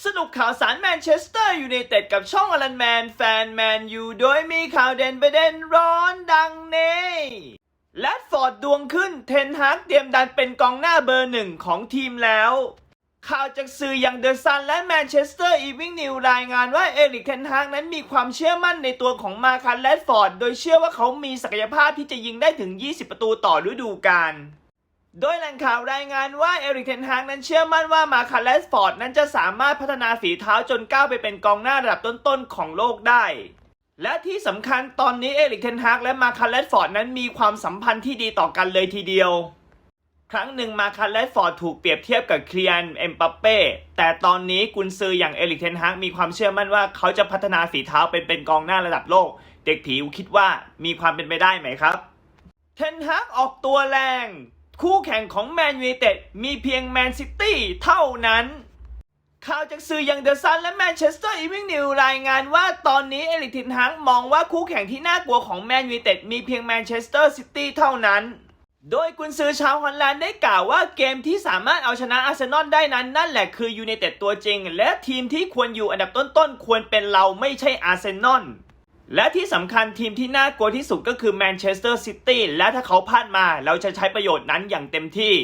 สรุปข่าวสารแมนเชสเตอร์ยูไนเต็ดกับช่องอลันแมนแฟนแมนยูโดยมีข่าวเด่นประเด็นร้อนดังนี้แลดฟอร์ดดวงขึ้นเทนฮากเตรียมดันเป็นกองหน้าเบอร์หนึ่งของทีมแล้ว ข่าวจากสื่ออย่างเดอะซันและแมนเชสเตอร์อีวิงนิวรายงานว่าเอริกเทนฮากนั้นมีความเชื่อมั่นในตัวของมาคันแลดฟอร์ด โดยเชื่อว่าเขามีศักยภาพที่จะยิงได้ถึง 20 ประตูต่อฤดูกาล โดยแหล่งข่าวรายงานว่าเอริกเทนฮากนั้นเชื่อมั่นว่ามาคาเลสฟอร์ดนั้นจะสามารถพัฒนาฝีเท้าจนก้าวไปเป็นกองหน้าระดับต้นๆของโลกได้ และที่สำคัญตอนนี้เอริกเทนฮากและมาคาเลสฟอร์ดนั้นมีความสัมพันธ์ที่ดีต่อกันเลยทีเดียว ครั้งหนึ่งมาคาเลสฟอร์ดถูกเปรียบเทียบกับเคลียนเอ็มปัปเป้แต่ตอนนี้กุนซืออย่างเอริกเทนฮากมีความเชื่อมั่นว่าเขาจะพัฒนาฝีเท้าเป็นเป็นกองหน้าระดับโลก เด็กผิวคิดว่ามีความเป็นไปได้ไหมครับเทนฮากออกตัวแรง คู่แข่งของแมนยูไนเต็ดมีเพียงแมนซิตี้เท่านั้น ข่าวจากสื่ออย่างเดอะซันและแมนเชสเตอร์อีวิงนิวรายงานว่าตอนนี้เอริกเทนฮากมองว่าคู่แข่งที่น่ากลัวของแมนยูไนเต็ดมีเพียงแมนเชสเตอร์ซิตี้เท่านั้นโดยกุนซือชาวฮอลแลนด์ได้กล่าวว่าเกมที่สามารถเอาชนะอาร์เซนอลได้นั้น นั่นแหละคือยูไนเต็ดตัวจริง และทีมที่ควรอยู่อันดับต้นๆ ควรเป็นเราไม่ใช่อาร์เซนอล และที่สำคัญทีมที่น่ากลัวที่สุดก็คือแมนเชสเตอร์ซิตี้และถ้าเขาพลาดมา เราจะใช้ประโยชน์นั้นอย่างเต็มที่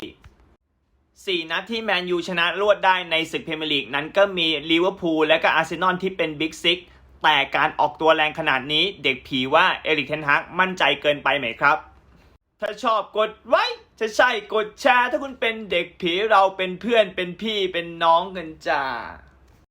4 นัดที่แมนยูชนะรวดได้ในศึกพรีเมียร์ลีกนั้นก็มีลิเวอร์พูลและก็อาร์เซนอลที่เป็นบิ๊กซิกแต่การออกตัวแรงขนาดนี้เด็กผีว่าเอริกเทนฮากมั่นใจเกินไปไหมครับ ถ้าชอบกดไว้จะใช่กดแชร์ถ้าคุณเป็นเด็กผีเราเป็นเพื่อนเป็นพี่เป็นน้องกันจ้า